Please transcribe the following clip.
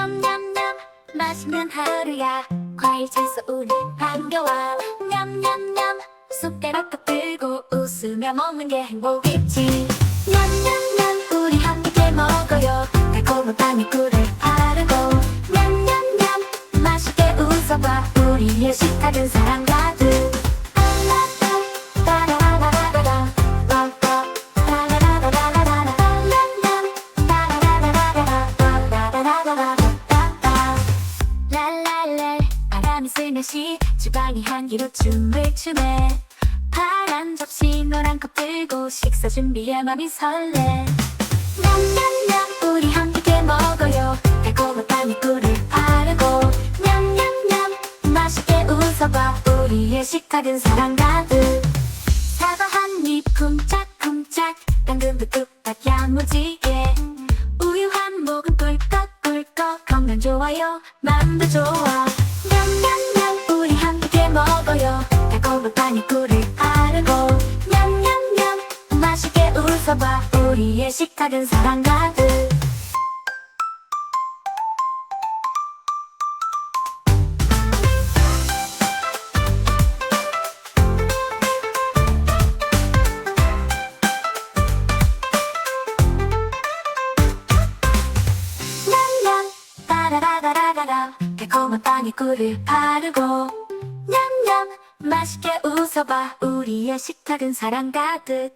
냠냠냠 맛있는 하루야. 과일 채소 우리 반겨와. 냠냠냠 숟가락 들고 웃으며 먹는 게 행복이지. 냠냠냠 우리 함께 먹어요. 달콤한 빵이꿀을 바르고. 냠냠냠 맛있게 웃어봐. 우리의 식탁은 사랑 랄랄랄 바람이 스며시 주방이 향기로 춤을 추네. 파란 접시 노란 컵 들고 식사 준비에 맘이 설레. 냠냠냠 우리 함께 먹어요. 달콤한 빵이꿀을 바르고. 냠냠냠 맛있게 웃어봐. 우리의 식탁은 사랑 가득. 사과 한입 쿵짝 건강 좋아요. 맘도 좋아. 냠냠냠 우리 함께 먹어요. 달콤한 빵이꿀을 바르고. 냠냠냠 맛있게 웃어봐. 우리의 식탁은 사랑 가득 따라라라라라. 달콤한 빵에 꿀을 바르고. 냠냠 맛있게 웃어봐. 우리의 식탁은 사랑 가득